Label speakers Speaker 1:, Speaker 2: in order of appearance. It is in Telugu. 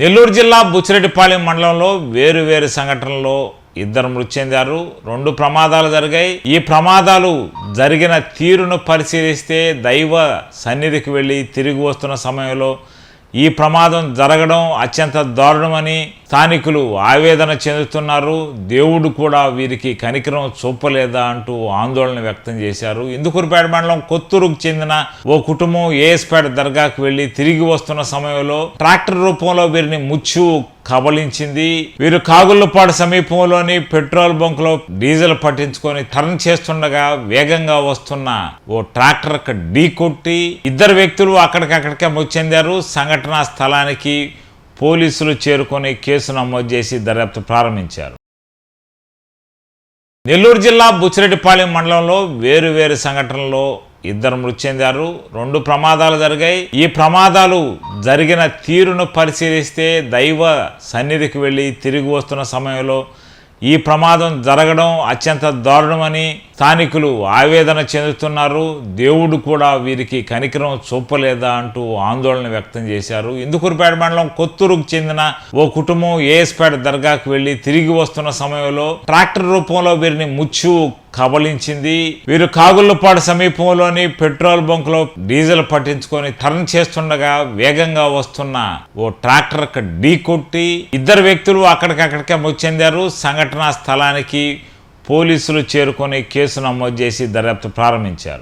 Speaker 1: నెల్లూరు జిల్లా బుచ్చిరెడ్డిపాలెం మండలంలో వేరు వేరు సంఘటనలో ఇద్దరు మృతి చెందారు రెండు ప్రమాదాలు జరిగాయి ఈ ప్రమాదాలు జరిగిన తీరును పరిశీలిస్తే దైవ సన్నిధికి వెళ్ళి తిరిగి వస్తున్న సమయంలో ఈ ప్రమాదం జరగడం అత్యంత దారుణమని స్థానికులు ఆవేదన చెందుతున్నారు దేవుడు కూడా వీరికి కనికరం చూపలేదా అంటూ ఆందోళన వ్యక్తం చేశారు ఇందుకూరుపేట మండలం కొత్తూరుకు చెందిన ఓ కుటుంబం ఏఎస్పేట దర్గాకు వెళ్లి తిరిగి వస్తున్న సమయంలో ట్రాక్టర్ రూపంలో వీరిని ముచ్చు కబలించింది వీరు కాగుళ్లపాడు సమీపంలోని పెట్రోల్ బంక్ లో డీజిల్ పట్టించుకొని టర్న్ చేస్తుండగా వేగంగా వస్తున్న ఓ ట్రాక్టర్ ఢీ కొట్టి ఇద్దరు వ్యక్తులు అక్కడికక్కడికే మృతి చెందారు సంఘటనా స్థలానికి పోలీసులు చేరుకొని కేసు నమోదు చేసి దర్యాప్తు ప్రారంభించారు నెల్లూరు జిల్లా బుచ్చిరెడ్డిపాలెం మండలంలో వేరు వేరు సంఘటనలో ఇద్దరు మృతి చెందారు రెండు ప్రమాదాలు జరిగాయి ఈ ప్రమాదాలు జరిగిన తీరును పరిశీలిస్తే దైవ సన్నిధికి వెళ్ళి తిరిగి వస్తున్న సమయంలో ఈ ప్రమాదం జరగడం అత్యంత దారుణమని స్థానికులు ఆవేదన చెందుతున్నారు దేవుడు కూడా వీరికి కనికరం చూపలేదా అంటూ ఆందోళన వ్యక్తం చేశారు ఇందుకూరుపేట మండలం కొత్తూరుకు చెందిన ఓ కుటుంబం ఏఎస్పేట దర్గాకు వెళ్ళి తిరిగి వస్తున్న సమయంలో ట్రాక్టర్ రూపంలో వీరిని ముచ్చు కబలించింది వీరు కాగుళ్లపాడు సమీపంలోని పెట్రోల్ బంక్ లో డీజిల్ పట్టించుకొని టర్న్ చేస్తుండగా వేగంగా వస్తున్న ఓ ట్రాక్టర్ ఢీ కొట్టి ఇద్దరు వ్యక్తులు అక్కడికక్కడికే మృతి చెందారు సంఘటనా స్థలానికి పోలీసులు చేరుకొని కేసు నమోదు చేసి దర్యాప్తు ప్రారంభించారు